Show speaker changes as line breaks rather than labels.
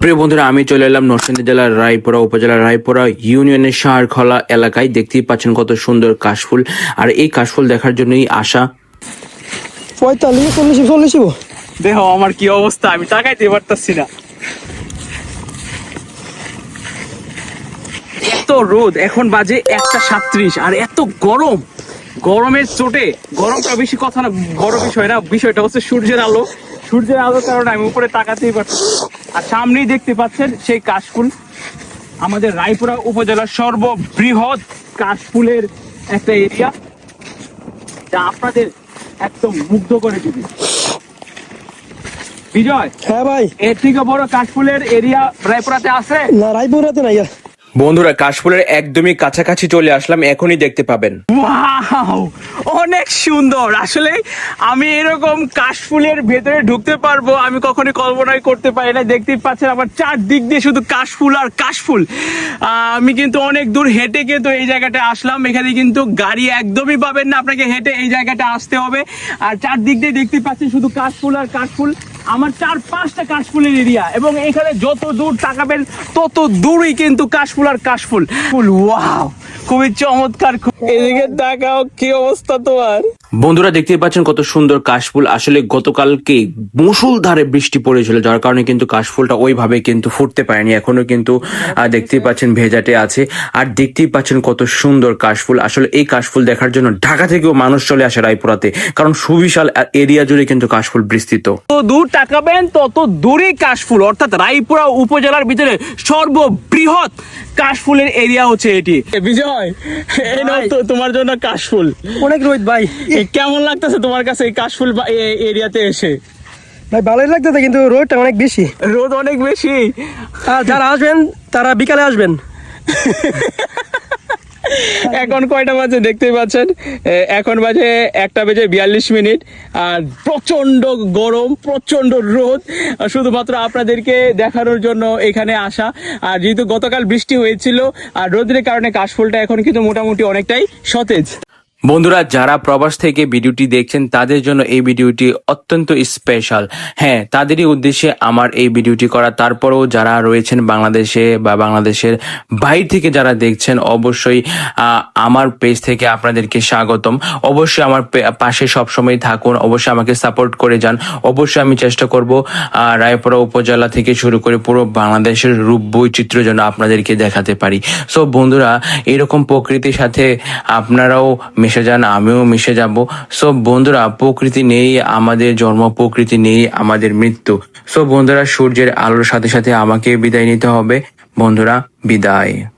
প্রিয় বন্ধুরা আমি চলে এলাম নরসিংদী জেলার রায়পুরা উপজেলার রায়পুরা ইউনিয়নের সাহারখলা এলাকায়। দেখতেই পাচ্ছেন কত সুন্দর কাশফুল। আর এই কাশফুল দেখার জন্যই আসা
পঁয়তাল্লিশ চল্লিশ চল্লিশ
দেহ আমার কি অবস্থা? আমি তাকাইতে পারতাছি না। এত রোদ এখন বাজে একটা সাত্রিশ আর এত গরম। গরমের চোটে গরমটা বেশি কথা না বড় বিষয় না বিষয়টা হচ্ছে সূর্যের আলো। সূর্যের আলোর কারণে আমি উপরে তাকাতেই পারছি না। আর সামনেই দেখতে পাচ্ছেন সেই কাশফুল। আমাদের রায়পুরা উপজেলার সর্ববৃহৎ কাশফুলের একটা এরিয়া যা আপনাদের একদম মুগ্ধ করে দিবে। বিজয়
হ্যাঁ ভাই।
এর থেকে বড় কাশফুলের এরিয়া রায়পুরাতে আছে?
না রায়পুরাতে নাই।
বন্ধুরা, কাশফুলের একদমই কাছাকাছি চলে আসলাম, এখনই দেখতে পাবেন।
অনেক সুন্দর। আসলে আমি এরকম কাশফুলের ভেতরে ঢুকতে পারব, আমি কখনোই কল্পনাই করতে পারি না। দেখতেই পাচ্ছেন আমার চারদিক দিয়ে শুধু কাশফুল আর কাশফুল। আমি কিন্তু অনেক দূর হেঁটে কিন্তু এই জায়গাটা আসলাম। এখানে কিন্তু গাড়ি একদমই পাবেন না, আপনাকে হেঁটে এই জায়গাটা আসতে হবে। আর চারদিক দিয়ে দেখতে পাচ্ছেন শুধু কাশফুল আর কাশফুল। আমার চার পাঁচটা কাশফুলের এরিয়া এবং এখানে যত দূর তাকাবেন, তত দূরই কিন্তু কাশফুল আর কাশফুল। ফুল ওয়াও খুবই চমৎকার এদিকে তাকাও, কি অবস্থা তোমার?
বন্ধুরা দেখতেই পাচ্ছেন কত সুন্দর কাশফুল। আসলে গতকালকে মুসুলধারে বৃষ্টি পড়েছিল, যার কারণে কিন্তু কাশফুলটা ওইভাবে কিন্তু ফুটতে পারেনি। এখনও কিন্তু দেখতেই পাচ্ছেন ভেজাটে আছে। আর দেখতেই পাচ্ছেন কত সুন্দর কাশফুল। আসলে এই কাশফুল দেখার জন্য ঢাকা থেকেও মানুষ চলে আসে রায়পুরাতে, কারণ সুবিশাল এরিয়া জুড়ে কিন্তু কাশফুল বিস্তৃত।
তো দূর তাকাবেন, তত দূরে কাশফুল। অর্থাৎ রায়পুরা উপজেলার ভিতরে সর্ববৃহৎ কাশফুলের এরিয়া হচ্ছে এটি। বিজয় এই নাও তো তোমার জন্য কাশফুল।
অনেক রোহিত ভাই।
এ, কেমন লাগতেছে তোমার কাছে এই কাশফুল বা- এ- এরিয়াতে এসে?
ভাই ভালোই লাগতেছে কিন্তু রোদটা অনেক বেশি।
রোদ অনেক বেশি।
আর যারা আসবেন তারা বিকালে আসবেন।
এখন কয়টা বাজে দেখতেই পাচ্ছেন? এখন বাজে একটা বেজে বিয়াল্লিশ মিনিট, আর প্রচণ্ড গরম প্রচণ্ড রোদ শুধুমাত্র আপনাদেরকে দেখানোর জন্য এখানে আসা। আর যেহেতু গতকাল বৃষ্টি হয়েছিল, আর রোদের কারণে কাশফুলটা এখন কিন্তু মোটামুটি অনেকটাই সতেজ।
বন্ধুরা, যারা প্রবাস থেকে ভিডিওটি দেখছেন, তাদের জন্য এই ভিডিওটি অত্যন্ত স্পেশাল হ্যাঁ তাদেরই উদ্দেশ্যে আমার এই ভিডিওটি করা। তারপরেও যারা রয়েছেন বাংলাদেশে বা বাংলাদেশের বাইরে থেকে যারা দেখছেন, অবশ্যই আমার পেজ থেকে আপনাদেরকে স্বাগতম। অবশ্যই আমার পাশে সবসময় থাকুন। অবশ্যই আমাকে সাপোর্ট করে যান। অবশ্যই আমি চেষ্টা করব রায়পুরা উপজেলা থেকে শুরু করে পুরো বাংলাদেশের রূপ বৈচিত্র্য যেন আপনাদেরকে দেখাতে পারি। সো বন্ধুরা, এরকম প্রকৃতির সাথে আপনারাও মিশে যান, আমিও মিশে যাব। সব বন্ধুরা, প্রকৃতি নেই, আমাদের জন্ম, প্রকৃতি নেই, আমাদের মৃত্যু। সো বন্ধুরা, সূর্যের আলোর সাথে সাথে আমাকে বিদায় নিতে হবে। বন্ধুরা, বিদায়।